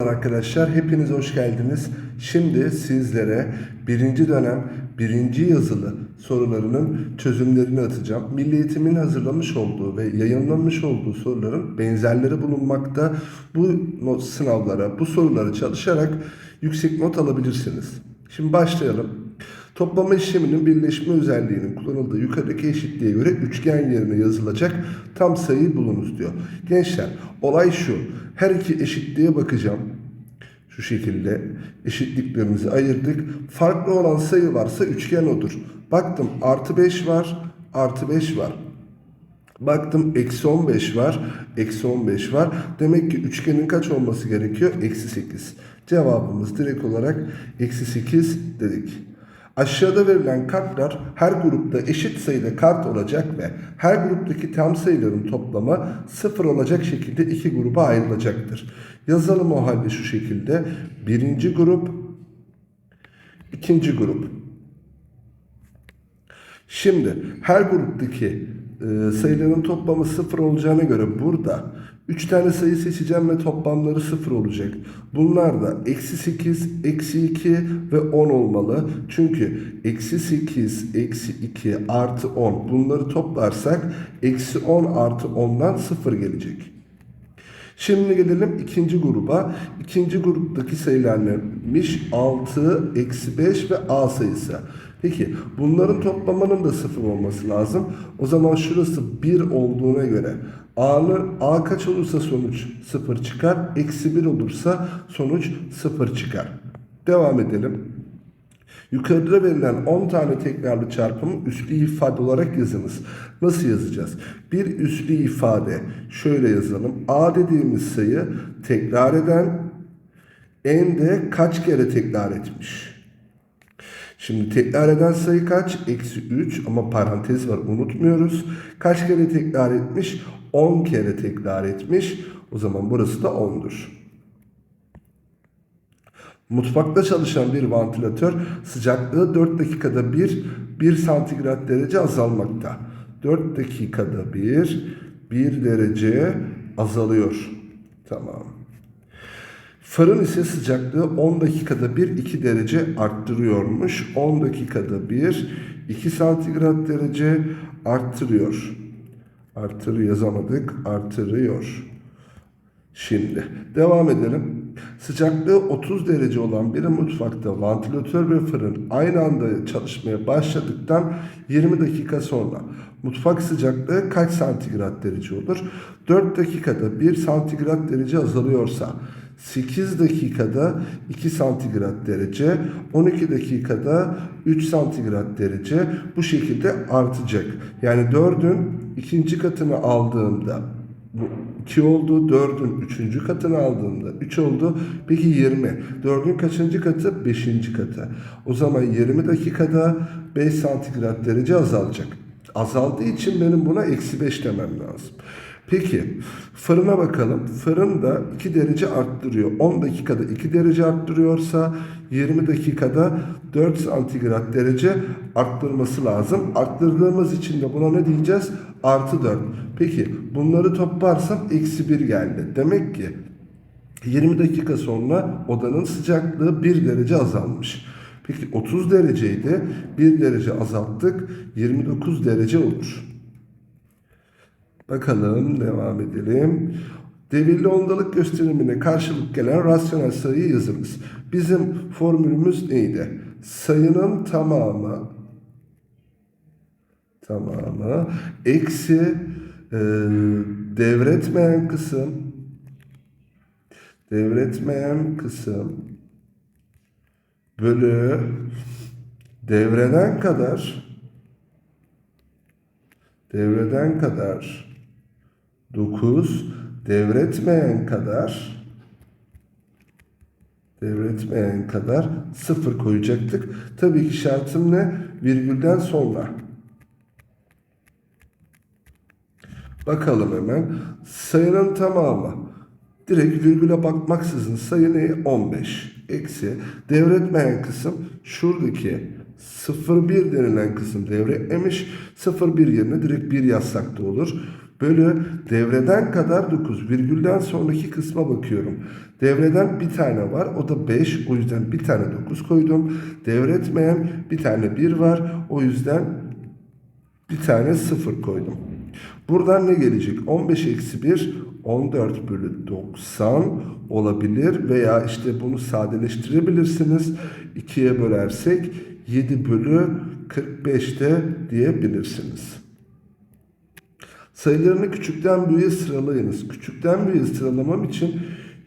Arkadaşlar hepiniz hoş geldiniz. Şimdi sizlere birinci dönem birinci yazılı sorularının çözümlerini atacağım. Milli Eğitim'in hazırlamış olduğu ve yayınlanmış olduğu soruların benzerleri bulunmakta. Bu not sınavlara, bu soruları çalışarak yüksek not alabilirsiniz. Şimdi başlayalım. Toplama işleminin birleşme özelliğinin kullanıldığı yukarıdaki eşitliğe göre üçgen yerine yazılacak tam sayıyı bulunuz diyor. Gençler olay şu. Her iki eşitliğe bakacağım. Şu şekilde eşitliklerimizi ayırdık. Farklı olan sayı varsa üçgen odur. Baktım artı 5 var, artı 5 var. Baktım eksi 15 var, eksi 15 var. Demek ki üçgenin kaç olması gerekiyor? Eksi 8. Cevabımız direkt olarak eksi 8 dedik. Aşağıda verilen kartlar her grupta eşit sayıda kart olacak ve her gruptaki tam sayıların toplamı sıfır olacak şekilde iki gruba ayrılacaktır. Yazalım o halde şu şekilde. Birinci grup, ikinci grup. Şimdi her gruptaki e, sayıların toplamı sıfır olacağına göre burada 3 tane sayı seçeceğim ve toplamları sıfır olacak. Bunlar da eksi 8, eksi 2 ve 10 olmalı. Çünkü eksi 8, eksi 2 artı 10 bunları toplarsak eksi 10 artı 10'dan sıfır gelecek. Şimdi gelelim ikinci gruba. İkinci gruptaki sayılar neymiş? 6, eksi 5 ve A sayısı. Peki bunların toplamının da sıfır olması lazım. O zaman şurası 1 olduğuna göre A'nın A kaç olursa sonuç 0 çıkar. Eksi 1 olursa sonuç 0 çıkar. Devam edelim. Yukarıda verilen 10 tane tekrarlı çarpımı üslü ifade olarak yazınız. Nasıl yazacağız? Bir üslü ifade şöyle yazalım. A dediğimiz sayı tekrar eden en de kaç kere tekrar etmiş? Şimdi tekrar eden sayı kaç? Eksi 3 ama parantez var unutmuyoruz. Kaç kere tekrar etmiş? 10 kere tekrar etmiş. O zaman burası da 10'dur. Mutfakta çalışan bir vantilatör sıcaklığı 4 dakikada bir 1 santigrat derece azalmakta. 4 dakikada bir 1 derece azalıyor. Tamam. Fırın ise sıcaklığı 10 dakikada bir 2 derece arttırıyormuş. 10 dakikada bir 2 santigrat derece arttırıyor. Artır yazamadık. Artırıyor. Şimdi devam edelim. Sıcaklığı 30 derece olan bir mutfakta vantilatör ve fırın aynı anda çalışmaya başladıktan 20 dakika sonra mutfak sıcaklığı kaç santigrat derece olur? 4 dakikada 1 santigrat derece azalıyorsa 8 dakikada 2 santigrat derece, 12 dakikada 3 santigrat derece bu şekilde artacak. Yani 4'ün ikinci katını aldığımda bu 2 oldu. 4'ün 3. katını aldığımda 3 oldu. Peki 20. 4'ün kaçıncı katı? 5. katı. O zaman 20 dakikada 5 santigrat derece azalacak. Azaldığı için benim buna eksi 5 demem lazım. Peki fırına bakalım. Fırın da 2 derece arttırıyor. 10 dakikada 2 derece arttırıyorsa 20 dakikada 4 santigrat derece arttırması lazım. Arttırdığımız için de buna ne diyeceğiz? Artı 4. Peki bunları toplarsam eksi 1 geldi. Demek ki 20 dakika sonra odanın sıcaklığı 1 derece azalmış. Peki 30 dereceydi. 1 derece azalttık. 29 derece olur. Bakalım devam edelim. Devirli ondalık gösterimine karşılık gelen rasyonel sayıyı yazınız. Bizim formülümüz neydi? Sayının tamamı tamamı eksi e, devretmeyen kısım devretmeyen kısım bölü devreden kadar devreden kadar 9 devretmeyen kadar devretmeyen kadar 0 koyacaktık. Tabii ki şartım ne? Virgülden sonra. Bakalım hemen. Sayının tamamı. Direkt virgüle bakmaksızın sayı ne? 15. Eksi. Devretmeyen kısım şuradaki 01 denilen kısım devretmemiş. 01 yerine direkt 1 yazsak da olur. Bölü devreden kadar 9. Virgülden sonraki kısma bakıyorum. Devreden bir tane var. O da 5. O yüzden bir tane 9 koydum. Devretmeyen bir tane 1 var. O yüzden bir tane 0 koydum. Buradan ne gelecek? 15 eksi 1 14 bölü 90 olabilir veya işte bunu sadeleştirebilirsiniz. 2'ye bölersek 7 bölü 45 de diyebilirsiniz. Sayılarını küçükten büyüğe sıralayınız. Küçükten büyüğe sıralamam için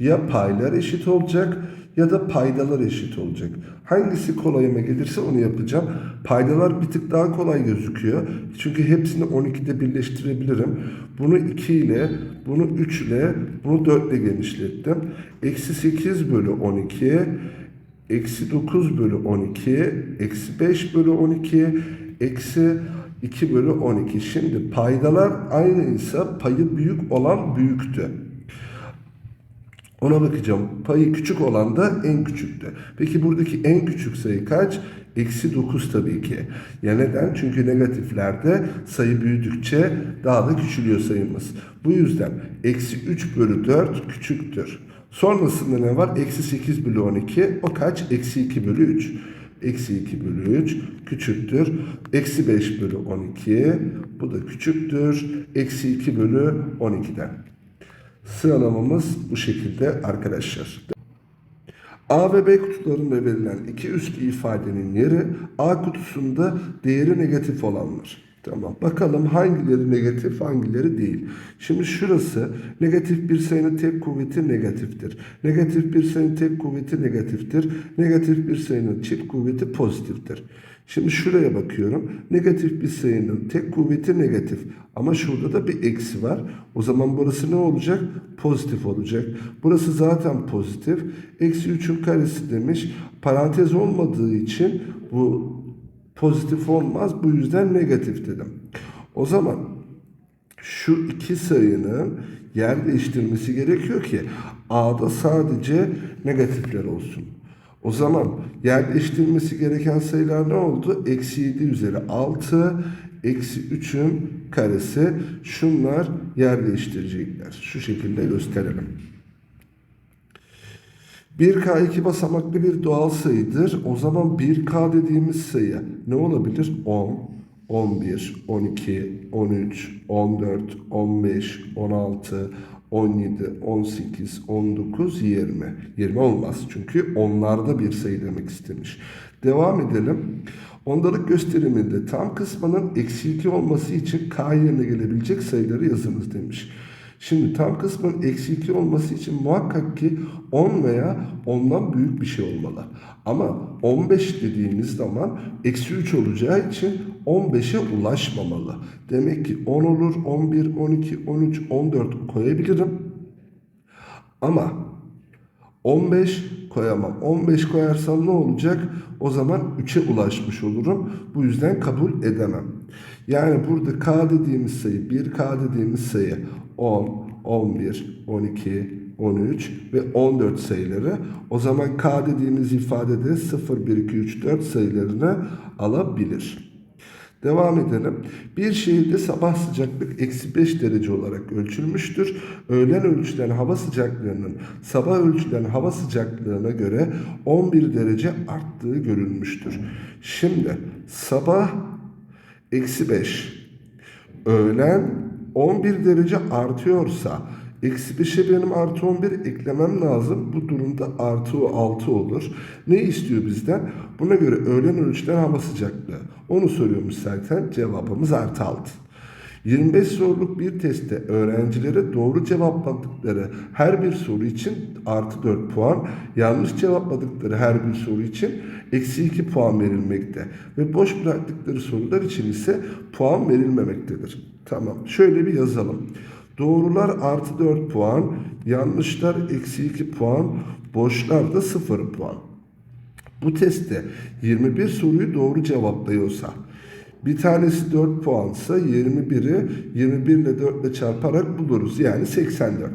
ya paylar eşit olacak ya da paydalar eşit olacak. Hangisi kolayıma gelirse onu yapacağım. Paydalar bir tık daha kolay gözüküyor. Çünkü hepsini 12'de birleştirebilirim. Bunu 2 ile, bunu 3 ile, bunu 4 ile genişlettim. Eksi 8 bölü 12, eksi 9 bölü 12, eksi 5 bölü 12, eksi 2 bölü 12. Şimdi paydalar aynıysa payı büyük olan büyüktü. Ona bakacağım. Payı küçük olan da en küçüktü. Peki buradaki en küçük sayı kaç? Eksi 9 tabii ki. Ya neden? Çünkü negatiflerde sayı büyüdükçe daha da küçülüyor sayımız. Bu yüzden eksi 3 bölü 4 küçüktür. Sonrasında ne var? Eksi 8 bölü 12. O kaç? Eksi 2 bölü 3. Eksi 2 bölü 3 küçüktür. Eksi 5 bölü 12. Bu da küçüktür. Eksi 2 bölü 12'den. Sıralamamız bu şekilde arkadaşlar. A ve B kutularında verilen iki üslü ifadenin yeri A kutusunda değeri negatif olanlar. Tamam. Bakalım hangileri negatif, hangileri değil. Şimdi şurası negatif bir sayının tek kuvveti negatiftir. Negatif bir sayının tek kuvveti negatiftir. Negatif bir sayının çift kuvveti pozitiftir. Şimdi şuraya bakıyorum. Negatif bir sayının tek kuvveti negatif. Ama şurada da bir eksi var. O zaman burası ne olacak? Pozitif olacak. Burası zaten pozitif. Eksi 3'ün karesi demiş. Parantez olmadığı için bu pozitif olmaz. Bu yüzden negatif dedim. O zaman şu iki sayının yer değiştirmesi gerekiyor ki A'da sadece negatifler olsun. O zaman yer değiştirmesi gereken sayılar ne oldu? Eksi 7 üzeri 6, eksi 3'ün karesi. Şunlar yer değiştirecekler. Şu şekilde gösterelim. 1K iki basamaklı bir doğal sayıdır. O zaman 1K dediğimiz sayı ne olabilir? 10, 11, 12, 13, 14, 15, 16, 17, 18, 19, 20. 20 olmaz çünkü onlarda bir sayı demek istemiş. Devam edelim. Ondalık gösteriminde tam kısmının eksi 2 olması için k yerine gelebilecek sayıları yazınız demiş. Şimdi tam kısmın eksi 2 olması için muhakkak ki 10 veya ondan büyük bir şey olmalı. Ama 15 dediğimiz zaman eksi 3 olacağı için 15'e ulaşmamalı. Demek ki 10 olur, 11, 12, 13, 14 koyabilirim. Ama 15 koyamam. 15 koyarsam ne olacak? O zaman 3'e ulaşmış olurum. Bu yüzden kabul edemem. Yani burada K dediğimiz sayı, 1K dediğimiz sayı 10, 11, 12, 13 ve 14 sayıları. O zaman K dediğimiz ifadede 0, 1, 2, 3, 4 sayılarını alabilir. Devam edelim. Bir şehirde sabah sıcaklık eksi 5 derece olarak ölçülmüştür. Öğlen ölçülen hava sıcaklığının sabah ölçülen hava sıcaklığına göre 11 derece arttığı görülmüştür. Şimdi sabah eksi 5, öğlen 11 derece artıyorsa Eksi 5'e benim artı 11 eklemem lazım. Bu durumda artı 6 olur. Ne istiyor bizden? Buna göre öğlen ölçülen hava sıcaklığı. Onu soruyormuş zaten. Cevabımız artı 6. 25 soruluk bir testte öğrencilere doğru cevapladıkları her bir soru için artı 4 puan, yanlış cevapladıkları her bir soru için eksi 2 puan verilmekte ve boş bıraktıkları sorular için ise puan verilmemektedir. Tamam şöyle bir yazalım. Doğrular artı 4 puan, yanlışlar eksi 2 puan, boşlar da 0 puan. Bu testte 21 soruyu doğru cevaplıyorsa, bir tanesi 4 puansa 21'i 21 ile 4 ile çarparak buluruz. Yani 84.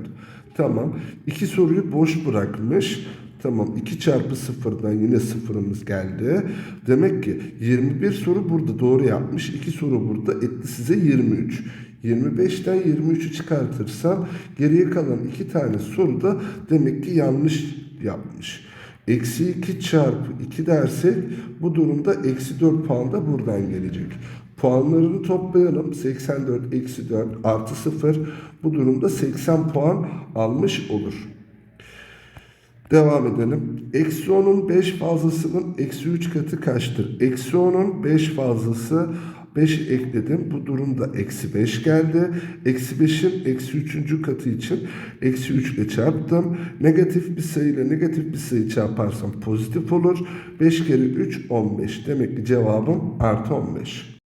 Tamam. İki soruyu boş bırakmış. Tamam 2 çarpı sıfırdan yine sıfırımız geldi. Demek ki 21 soru burada doğru yapmış. 2 soru burada etti size 23. 25'ten 23'ü çıkartırsam geriye kalan iki tane soruda demek ki yanlış yapmış. Eksi 2 çarpı 2 dersek bu durumda eksi 4 puan da buradan gelecek. Puanlarını toplayalım. 84 eksi 4 artı 0 bu durumda 80 puan almış olur. Devam edelim. Eksi 10'un 5 fazlasının eksi 3 katı kaçtır? Eksi 10'un 5 fazlası 5 ekledim. Bu durumda eksi 5 geldi. Eksi 5'in eksi 3. katı için eksi 3 ile çarptım. Negatif bir sayı ile negatif bir sayı çarparsam pozitif olur. 5 kere 3 15. Demek ki cevabım artı 15.